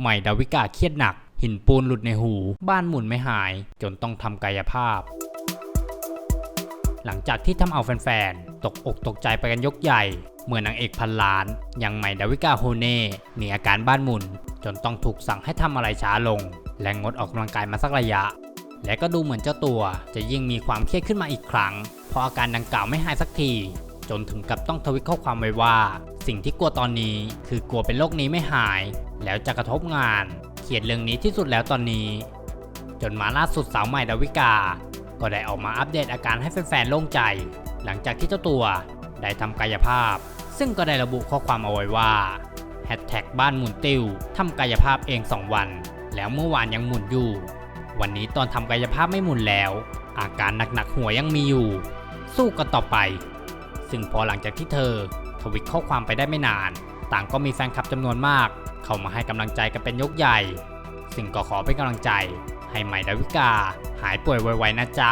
ใหม่ดาวิกาเครียดหนัก หินปูนหลุดในหู บ้านหมุนไม่หาย จนต้องทำกายภาพ หลังจากที่ทำเอาแฟนๆ ตกอกตกใจไปกันยกใหญ่ เมื่อนางเอกพันล้าน อย่างใหม่ดาวิกาโฮเน่มีอาการบ้านหมุน จนต้องถูกสั่งให้ทำอะไรช้าลง และงดออกกำลังกายมาสักระยะ และก็ดูเหมือนเจ้าตัวจะยิ่งมีความเครียดขึ้นมาอีกครั้ง เพราะอาการดังกล่าวไม่หายสักทีจนถึงกับต้องทวิตข้อความไว้ว่า สิ่งที่กลัวตอนนี้ คือกลัวเป็นโรคนี้ไม่หาย แล้วจะกระทบงาน เขียนเรื่องนี้ที่สุดแล้วตอนนี้ จนมาล่าสุดสาวใหม่ดาวิกา ก็ได้ออกมาอัปเดตอาการให้แฟนๆโล่งใจ หลังจากที่เจ้าตัวได้ทำกายภาพ ซึ่งก็ได้ระบุข้อความเอาไว้ว่าแฮชแท็กบ้านหมุนติวทำกายภาพเอง 2 วัน แล้วเมื่อวานยังหมุนอยู่ วันนี้ตอนทำกายภาพไม่หมุนแล้ว อาการหนักๆหัวยังมีอยู่ สู้กันต่อไป ซึ่งพอหลังจากที่เธอ ทวิตข้อความไปได้ไม่นาน ต่างก็มีแฟนคลับจำนวนมาก เข้ามาให้กำลังใจกันเป็นยกใหญ่ ซึ่งก็ขอเป็นกำลังใจ ให้ใหม่ดาวิกา หายป่วยไวๆนะจ๊ะ